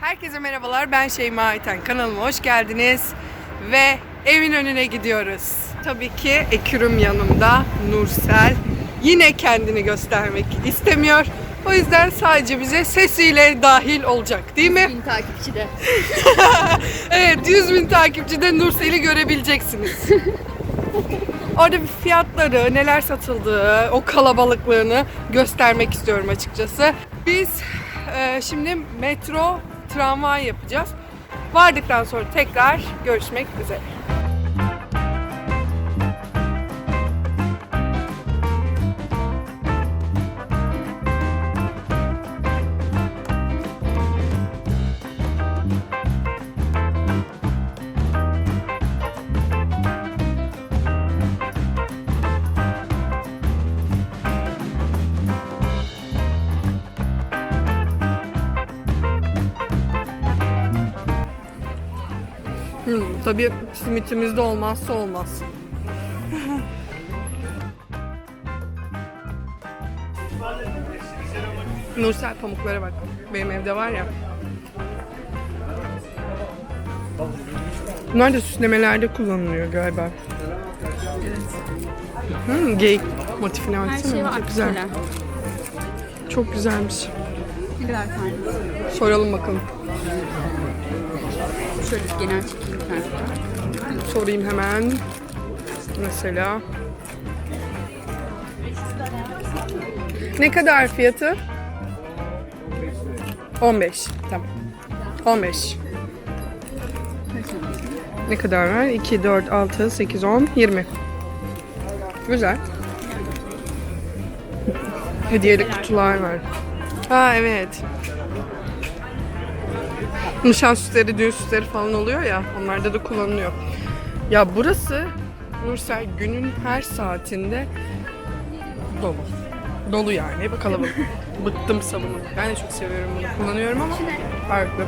Herkese merhabalar. Ben Şeyma Ayten. Kanalıma hoş geldiniz. Ve evin önüne gidiyoruz. Tabii ki Ekürüm yanımda. Nursel. Yine kendini göstermek istemiyor. O yüzden sadece bize sesiyle dahil olacak değil mi? Bin takipçi de. Evet 100 bin takipçide Nursel'i görebileceksiniz. Orada bir fiyatları, neler satıldığı, o kalabalıklığını göstermek istiyorum açıkçası. Biz e, şimdi metro, tramvay yapacağız. Vardıktan sonra tekrar görüşmek üzere. Tabii simitimizde olmazsa olmaz. Nursel pamuklara bak. Benim evde var ya. Bunlar da süslemelerde kullanılıyor galiba. Hmm, geyik motifine Her baksana. şey var. Çok güzel. Çok güzelmiş. Ne kadar tane? Soralım bakalım. Şöyle genel çekeyim sen. Sorayım hemen. Mesela. Ne kadar fiyatı? 15. Tamam. 15. Kaç tane? Ne kadar var? 2, 4, 6, 8, 10, 20. Güzel. Hediyelik kutular var. Ha evet. Nişan süsleri, düğün süsleri falan oluyor ya. Onlarda da kullanılıyor. Ya burası Nursel günün her saatinde dolu. Dolu yani. Hep kalabalık. Bıktım sabunu. Ben de çok seviyorum bunu. Kullanıyorum ama farklı.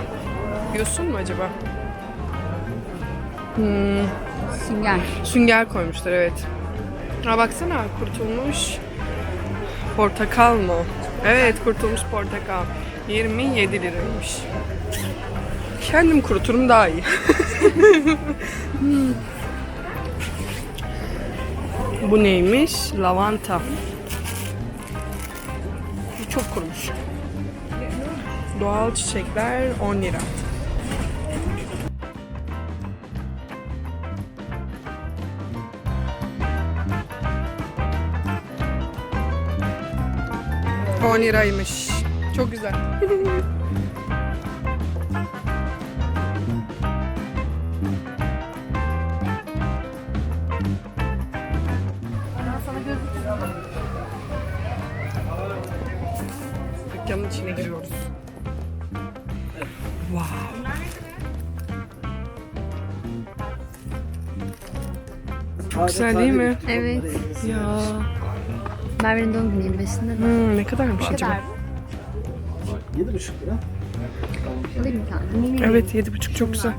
Biliyorsun mu acaba? Hmm, Sünger. sünger koymuşlar evet. Ha baksana kurtulmuş portakal mı? Evet kurtulmuş portakal. 27 liraymış. Kendim kuruturum daha iyi. Bu neymiş? Lavanta. Çok kurumuş. Doğal çiçekler 10 lira. On liraymış. Çok güzel. Dükkanın içine giriyoruz. Wow. Çok güzel değil mi? Evet. Ya. Merve'nin doğum günü 25'inde de. Hmm, ne kadarmış Ne acaba? kadar? 7,5 lira. Alayım. Evet yedi buçuk çok güzel.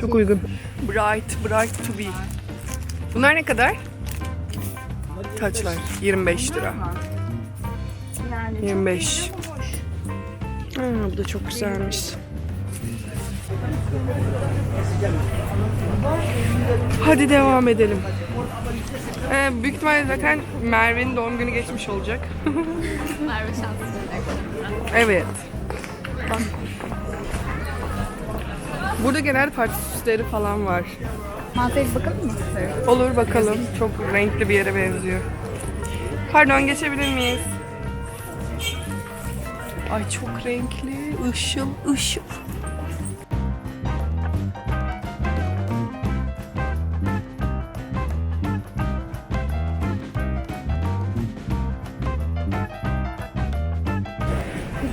Çok uygun. Bright, bright to be. Bunlar ne kadar? Kaçlar? 25 lira. Yani 25. Bu da çok güzelmiş. Hadi devam edelim. Ee, büyük ihtimalle zaten Merve'nin doğum günü geçmiş olacak. Merve şanslı. evet. Burada genel parti süsleri falan var. Bir bakalım mı? Olur bakalım. Çok renkli bir yere benziyor. Pardon geçebilir miyiz? Ay çok renkli. Işıl ışıl.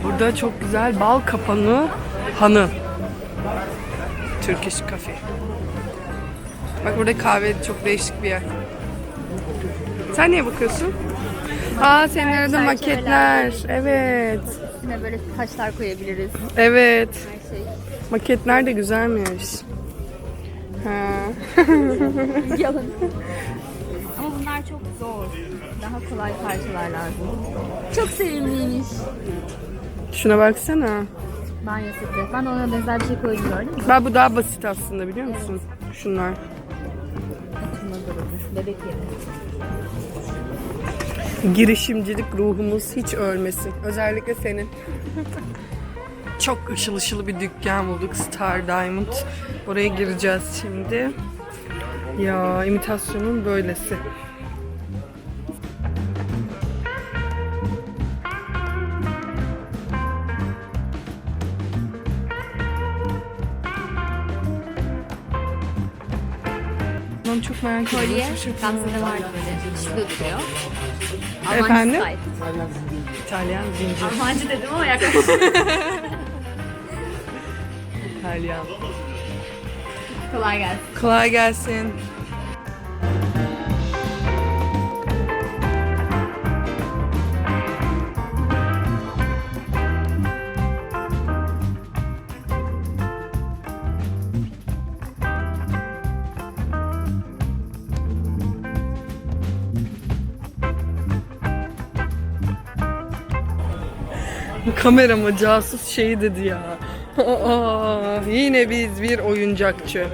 Burada çok güzel bal kapanı hanı. Turkish Cafe. Bak burada kahve çok değişik bir yer. Sen niye bakıyorsun? Aa senin aradığın maketler. Evet. Üstüne böyle taşlar koyabiliriz. Evet. Her şey. Maketler de güzelmiş. Ha. Yalan. Ama bunlar çok zor. Daha kolay parçalar lazım. Çok sevimliymiş. Şuna baksana. Banyo seti. Ben ona benzer bir şey koydum gördün mü? Ben bu daha basit aslında biliyor musun? Şunlar. Bebek yeri. Girişimcilik ruhumuz hiç ölmesin. Özellikle senin. Çok ışıl ışıl bir dükkan bulduk. Star Diamond. Oraya gireceğiz şimdi. Ya imitasyonun böylesi. Çok merak ediyorum. Kolye. Gamze'de vardı böyle. Şurada duruyor. Almancı Efendim? style. İtalyan zincir. Almancı dedim ama yaklaşık. İtalyan. Kolay gelsin. Kolay gelsin. Kamerama casus şeyi dedi ya. Aa, yine biz bir oyuncakçı.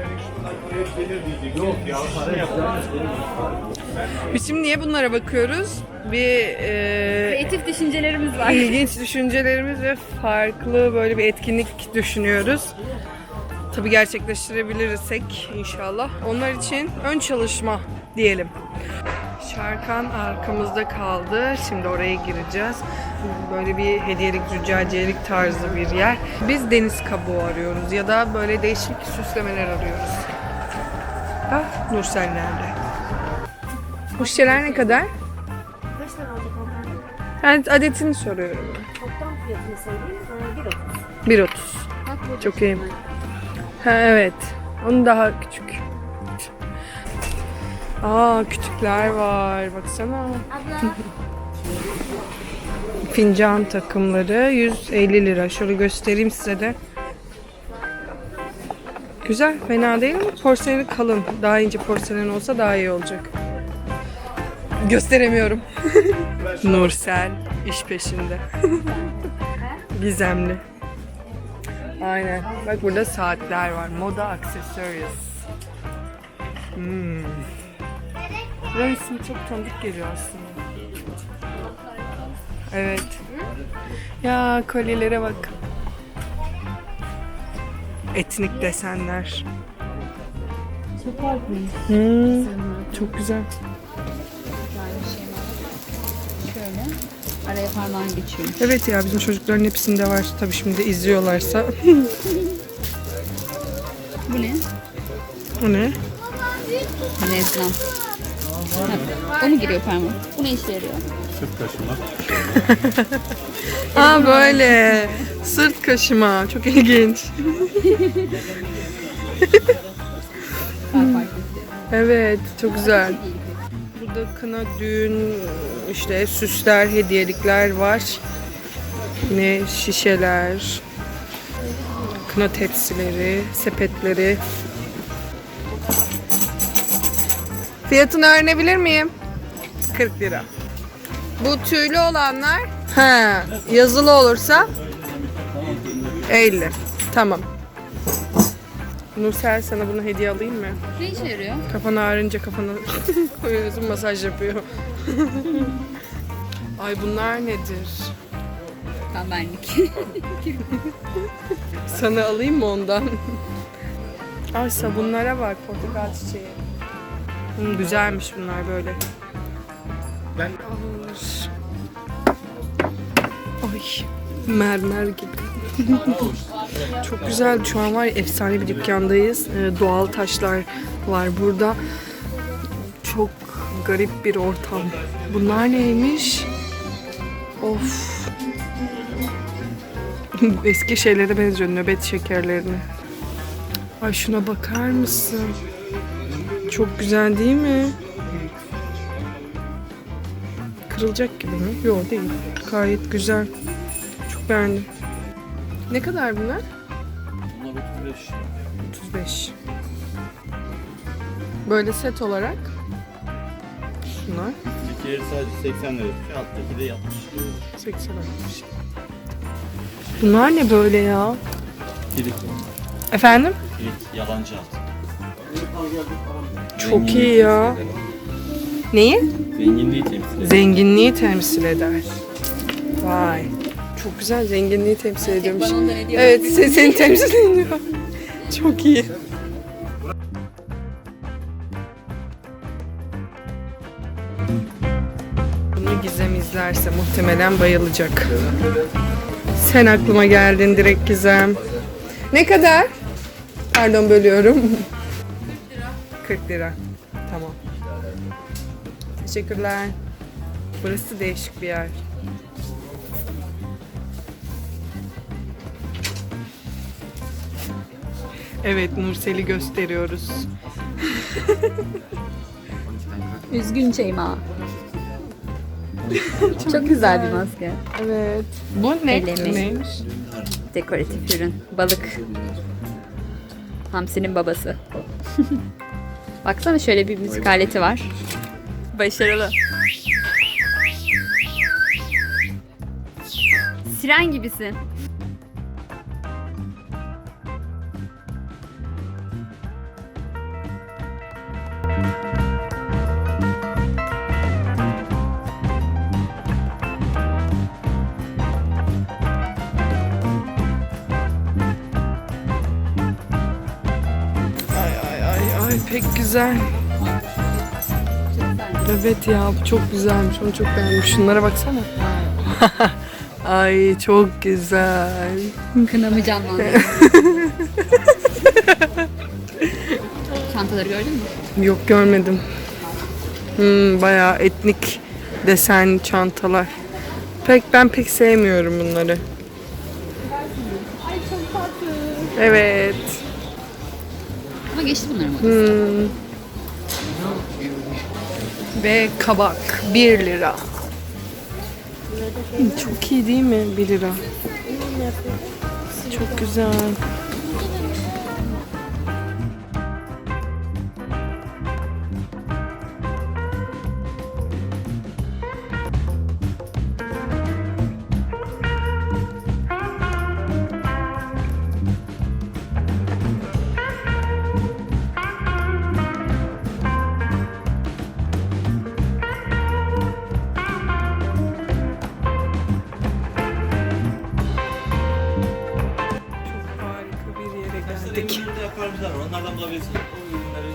Biz şimdi niye bunlara bakıyoruz? Bir e, Kreatif düşüncelerimiz var. ilginç düşüncelerimiz ve farklı böyle bir etkinlik düşünüyoruz. Tabii gerçekleştirebilirsek inşallah. Onlar için ön çalışma diyelim. Şarkan arkamızda kaldı. Şimdi oraya gireceğiz. Böyle bir hediyelik, züccaciyelik tarzı bir yer. Biz deniz kabuğu arıyoruz ya da böyle değişik süslemeler arıyoruz. Ah, Nursel nerede? Bu şişeler ne kadar? Kaç tane aldık hanımefendi? Yani adetini soruyorum. Toplam fiyatını söyleyeyim. Ee, 1.30. 1.30. Çok iyi. Ha evet. Onun daha küçük. Aa küçükler var. Baksana. Fincan takımları 150 lira. Şöyle göstereyim size de. Güzel, fena değil mi? Porselen kalın. Daha ince porselen olsa daha iyi olacak. Gösteremiyorum. Nursel iş peşinde. Gizemli. Aynen. Bak burada saatler var. Moda accessories. Hmm. Buranın ismi çok tanıdık geliyor aslında. Evet. Ya kolyelere bak. Etnik desenler. Çok farklıymış. Hmm, çok güzel. Şöyle. Araya parmağını geçiyor. Evet ya bizim çocukların hepsinde var. Tabii şimdi izliyorlarsa. Bu ne? o ne? Nezlan. O mu giriyor parmak? Bu ne işe yarıyor? Aa böyle. Sırt kaşıma. Çok ilginç. Evet çok güzel. Burada kına, düğün, işte süsler, hediyelikler var. Yine şişeler, kına tepsileri, sepetleri. Fiyatını öğrenebilir miyim? 40 lira. Bu tüylü olanlar? Ha, yazılı olursa 50. Tamam. Nursel sana bunu hediye alayım mı? Ne işe yarıyor? Kafan ağrınca kafana koyuyorsun masaj yapıyor. Ay bunlar nedir? Tam benlik. Sana alayım mı ondan? Ay sabunlara bak portakal çiçeği. Hı, güzelmiş bunlar böyle. Ben. Ay mermer gibi. Çok güzel. Şu an var ya efsane bir dükkandayız. Ee, doğal taşlar var burada. Çok garip bir ortam. Bunlar neymiş? Of. Eski şeylere benziyor. Nöbet şekerlerine. Ay şuna bakar mısın? Çok güzel değil mi? Kırılacak gibi mi? Yok değil. Gayet güzel. Çok beğendim. Ne kadar bunlar? bunlar 35. 35. Böyle set olarak. Şunlar İkileri sadece 80 lira. Alttaki de 60. 80 60. Bunlar ne böyle ya? Kilit. Efendim? Kilit. Yalancı at. Çok iyi ya. Neyi? Zenginliği temsil ediyor. Zenginliği temsil eder. Vay. Çok güzel zenginliği temsil ediyormuş. Bana hediye Evet se- seni temsil ediyor. Çok iyi. Bunu Gizem izlerse muhtemelen bayılacak. Sen aklıma geldin direkt Gizem. Ne kadar? Pardon bölüyorum. 40 lira. Tamam. Teşekkürler. Burası değişik bir yer. Evet Nursel'i gösteriyoruz. Üzgün Şeyma. Çok güzel bir maske. Evet. Bu ne? Elemi. Neymiş? Dekoratif ürün. Balık. Hamsinin babası. Baksana şöyle bir müzik aleti var. Başarılı. Siren gibisin. Güzel. Evet ya bu çok güzelmiş. Onu çok beğendim. Şunlara baksana. ay çok güzel. Kınamı canlandırdı. Çantaları gördün mü? Yok görmedim. Hmm, bayağı etnik desen çantalar. Pek ben pek sevmiyorum bunları. Evet. Ama geçti bunların modası. Hmm. Ve kabak 1 lira. Çok iyi değil mi 1 lira? Çok güzel. Ürünleri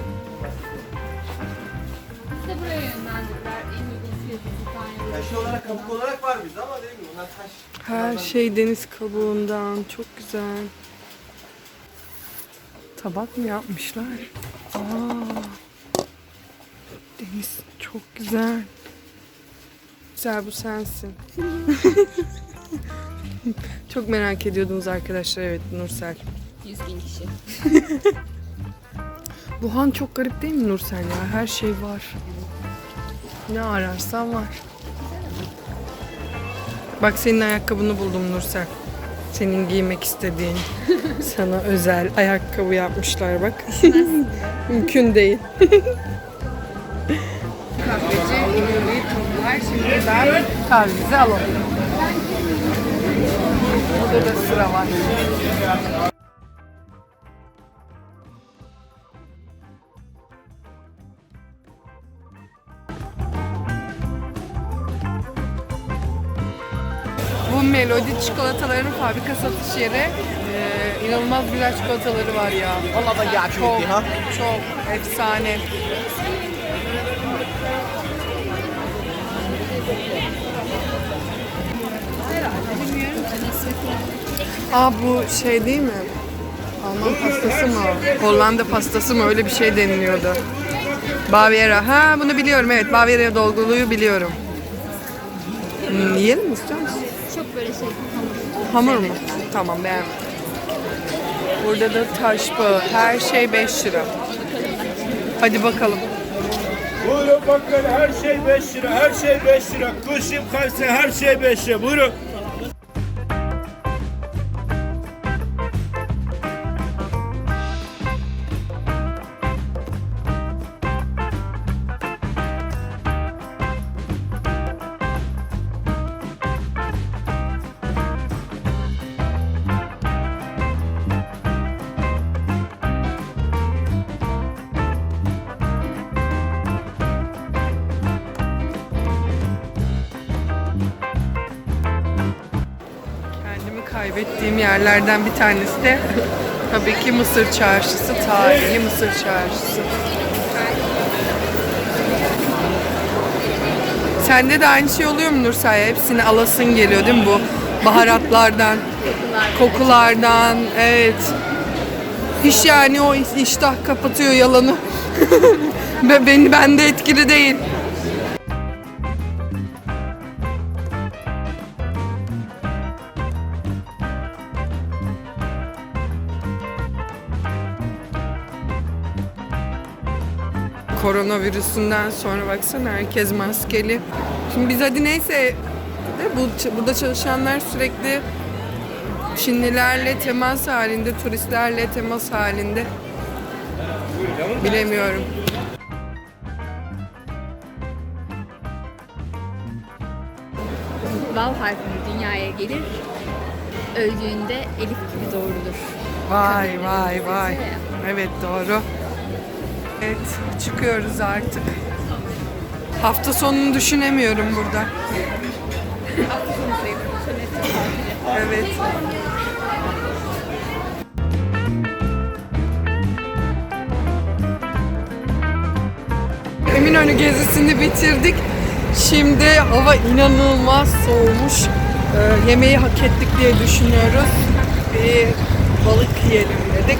Size buraya yönlendirdiler. En uygun fiyatı tane. Ya şey olarak kabuk olarak var bizde ama dediğim gibi bunlar taş. Her şey deniz kabuğundan. Çok güzel. Tabak mı yapmışlar? Aa. Deniz çok güzel. Güzel bu sensin. çok merak ediyordunuz arkadaşlar. Evet Nursel. 100 bin kişi. Bu han çok garip değil mi Nursel ya? Her şey var. Ne ararsan var. Bak senin ayakkabını buldum Nursel. Senin giymek istediğin. Sana özel ayakkabı yapmışlar bak. Mümkün değil. Kahveci Nuri Toplar. Şimdi ben kahvemizi alalım. Burada da sıra var. Bu Melodi çikolataların fabrika satış yeri. Ee, inanılmaz güzel çikolataları var ya. Allah da ya çok, çok efsane. Aa bu şey değil mi? Alman pastası mı? Hollanda pastası mı? Öyle bir şey deniliyordu. Baviera. Ha bunu biliyorum evet. Baviera dolguluyu biliyorum. Yiyelim mi istiyor musun? Çok böyle şey Hamur mu? Tamam beğendim. Burada da taş bağı. Her şey 5 lira. Hadi bakalım. Buyurun bakın her şey 5 lira, her şey 5 lira. Kuşum kayısı her şey 5 lira. Buyurun. Ettiğim yerlerden bir tanesi de tabii ki Mısır Çarşısı, tarihi Mısır Çarşısı. Sende de aynı şey oluyor mu Nursaya? Hepsini alasın geliyor değil mi bu? Baharatlardan, kokulardan, evet. Hiç yani o iştah kapatıyor yalanı. Ve beni bende etkili değil. Koronavirüsünden sonra baksana herkes maskeli. Şimdi biz hadi neyse de bu burada çalışanlar sürekli Çinlilerle temas halinde, turistlerle temas halinde. Bilemiyorum. Vav harfini dünyaya gelir. Öldüğünde Elif gibi doğrulur. Vay vay vay. Evet doğru. Evet çıkıyoruz artık. Hafta sonunu düşünemiyorum burada. Evet. Eminönü gezisini bitirdik. Şimdi hava inanılmaz soğumuş. Ee, yemeği hak ettik diye düşünüyoruz. Bir balık yiyelim dedik.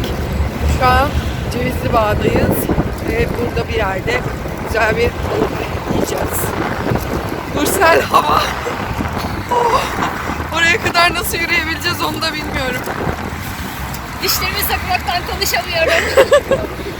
Şu an Cevizli Bağ'dayız burada bir yerde güzel bir balık yiyeceğiz. Nursel hava. Oh, oraya kadar nasıl yürüyebileceğiz onu da bilmiyorum. Dişlerimi sakmaktan konuşamıyorum.